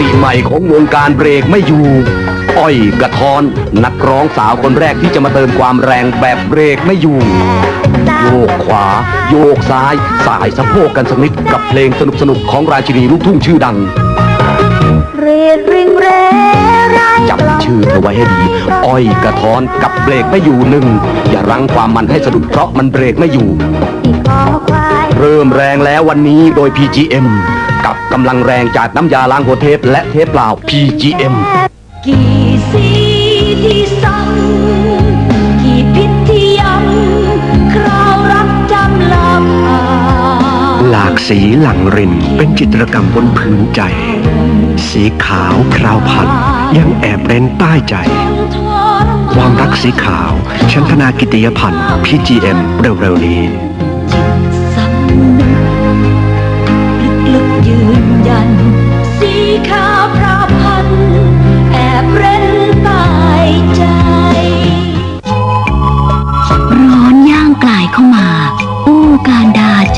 ติใหม่ของวงการเบรกไม่อยู่ อ้อยกระท้อน นักร้องสาวคนแรกที่จะมาเติมความแรงแบบเบรกไม่อยู่ โยกขวา โยกซ้าย สายสะโพกกันสักนิดกับเพลงสนุกๆของราชินีลูกทุ่งชื่อดัง เรริงเรไรจำชื่อเธอไว้ให้ดี อ้อยกระท้อนกับเบรกไม่อยู่หนึ่ง อย่ารั้งความมันให้สะดุดเพราะมันเบรกไม่อยู่ที่คอควายเริ่มแรงแล้ววันนี้โดย PGM กับ กำลังแรงจากน้ำยาล้างหัวเทปและเทปเปล่า PGM กี่สีที่ซ้ำกี่พิษที่ย้ำคราวรักจำลำอาหลากสีหลังรินเป็นจิตรกรรมบนพื้นใจ สีขาวคราวพันยังแอบเร้นใต้ใจ ความรักสีขาว ชันธนากิติยพันธ์ PGM เร็วๆนี้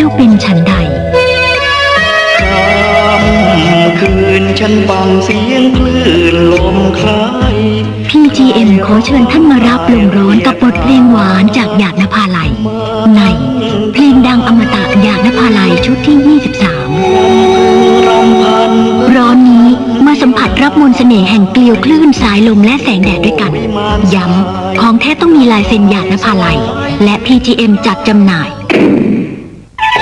จ้าเป็นฉันใดคืนฉันฟังเสียงคลื่นลมคล้าย PGM ขอเชิญท่านมารับลมร้อนกับบทเพลงหวานจากหยาดนภาลัย ในเพลงดังอมตะหยาดนภาลัยชุดที่ 23รำพันร้อนนี้มาสัมผัสรับมนต์เสน่ห์แห่งเกลียวคลื่นสายลมและแสงแดดด้วยกัน ย้ำ ของแท้ต้องมีลายเซ็นหยาดนภาลัย และ PGM จัดจำหน่าย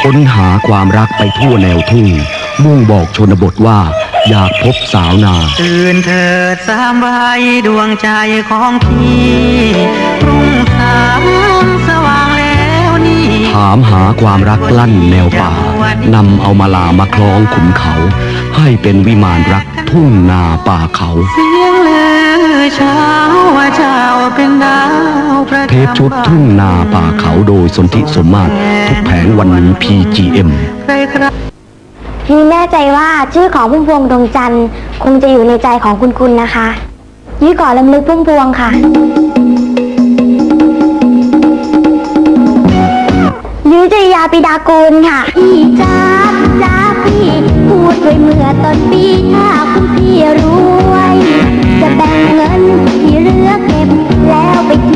ค้นหาความรักไปทั่วแนวทุ่ง มุ่งบอกชนบทว่า อยากพบสาวนา ตื่นเถิดสามใบดวงใจของพี่รุ่งสางสว่างแล้วนี่ถามหาความรักลั่นแนวป่านำเอามาลามาคล้องขุนเขา ให้เป็นวิมานรักทุ่งนาป่าเขาเสียง เทปชุดทุ่งนาป่าเขาโดยสนธิสมมาตรทุกแผงวันนี้ PGM ใครใครพี่แน่ใจว่าชื่อของพุ่มพวงดวงจันทร์คงจะอยู่ในใจของคุณคุณนะคะ ยี่ก่อนลำลึกพุ่มพวงค่ะ ยุ้ยจริยาปิดากูลค่ะ พี่จ้าจ้าพี่ พูดไว้เมื่อต้นปีถ้าคุณพี่รวย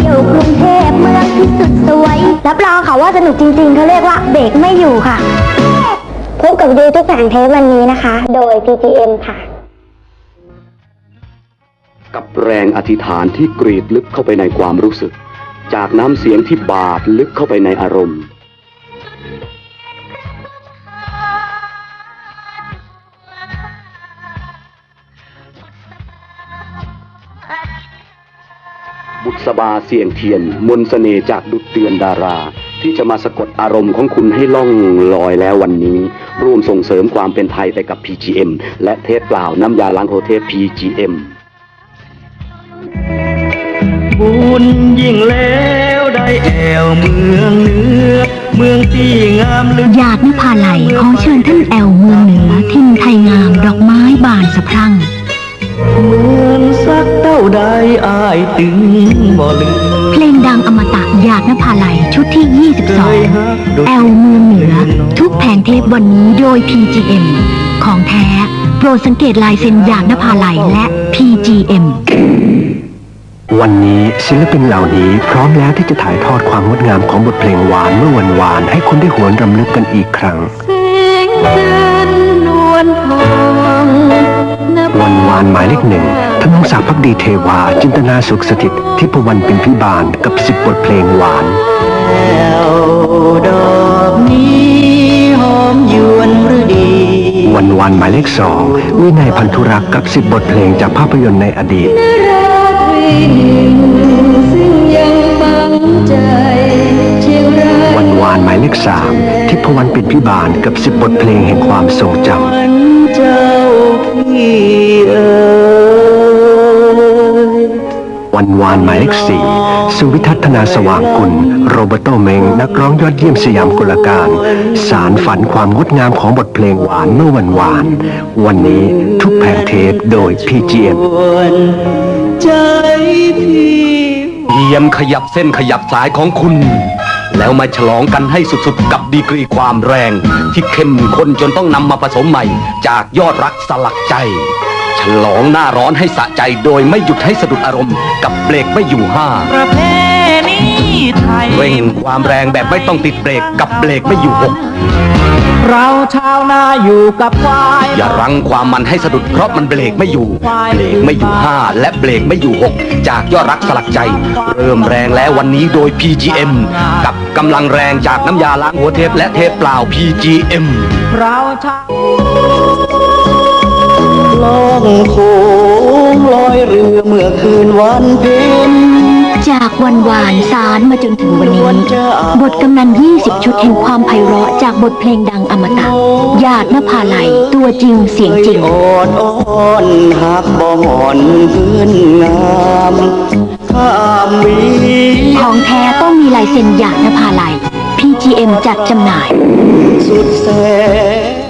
ที่ยวกรุงเทพเมืองที่สุดสวย รับรองค่ะว่าสนุกจริงๆเขาเรียกว่าเบรกไม่อยู่ค่ะ พบกับยูทุกแผงเทปวันนี้นะคะ โดย PGM ค่ะ กับแรงอธิษฐานที่กรีดลึกเข้าไปในความรู้สึก จากน้ำเสียงที่บาดลึกเข้าไปในอารมณ์ บุษบาเสียงเทียน มนสเสน่ห์จากดุจเตือนดารา ที่จะมาสะกดอารมณ์ของคุณให้ล่องลอยแล้ววันนี้ ร่วมส่งเสริมความเป็นไทยไปกับ PGM และเทปเปล่าน้ำยาล้างโคเทป PGM บุญยิ่งแล้วได้แอวเมืองเหนือเมืองที่งามลึกหยาดนภาลัยขอเชิญท่านแอลเมืองเหนือทิมไทยงามดอกไม้บานสะพรั่งายถึงบ่ลืมเพลงดังอมตะหยาดนภาลัยชุดที่ 22 แอลเมืองเหนือ ทุกแผงเทปวันนี้โดย PGM ของแท้ โปรดสังเกตลายเซ็นหยาดนภาลัยและ PGM วันนี้ศิลปินเหล่านี้พร้อมแล้วที่จะถ่ายทอดความงดงามของบทเพลงหวานเมื่อวันวาน ให้คนได้หวนรำลึกกันอีกครั้งเสียงเตือนนวลทองนับวันวานหมายเลขหนึ่ง ธนงศักดิ์พักดีเทวา จินตนาสุขสถิตทิพวรรณเป็นพิบาลกับสิบบทเพลงหวานแอวดอกนี้หอมยวนหรือดี วันวานหมายเลขสองวินัยพันธุรักษ์กับสิบบทเพลงจากภาพยนตร์ในอดีตรักวีหนึ่งซึ่งยังฝังใจเชียงรายวันวานหมายเลขสามทิพวรรณเป็นพิบาลกับสิบบทเพลงแห่งความทรงจวัานหมายเลขสี่สุวิทัศนาสว่างกุล โรเบโตเมง นักร้องยอดเยี่ยมสยามกุลการ สารฝันความงดงามของบทเพลงหวานเมื่อวันวาน วันนี้ทุกแผงเทปโดย PGM วนใจพี่เยี่ยมขยับเส้นขยับสายของคุณ แล้วมาฉลองกันให้สุดๆ กับดีกรีความแรง ที่เข้มข้นจนต้องนำมาผสมใหม่ จากยอดรักสลักใจ ฉลองหน้าร้อนให้สะใจโดยไม่หยุดให้สะดุดอารมณ์ กับเบรกไม่อยู่ห้าประเพณีไทยเร่งความแรงแบบไม่ต้องติดเบรกกับเบรกไม่อยู่หกเราชาวนาอยู่กับควายอย่ารั้งความมันให้สะดุดเพราะมันเบรกไม่อยู่ เบรกไม่อยู่ห้าและเบรกไม่อยู่หกจากยอดรักสลักใจ เริ่มแรงแล้ววันนี้โดย PGM กับกำลังแรงจากน้ำยาล้างหัวเทปและเทปเปล่า PGM เราชาว ล่องโขงลอยเรือเมื่อคืนวันเพ็ญจากวันวานสารมาจนถึงวันนี้ บทกำนัน 20 ชุดแห่งความไพเราะจากบทเพลงดังอมตะหยาดนภาลัยตัวจริงเสียงจริงอดอ้อนหักบ่หอนเพื่อนงามข้ามวีของแท้ต้องมีลายเซ็นหยาดนภาลัย PGM จัดจำหน่าย สุดแสน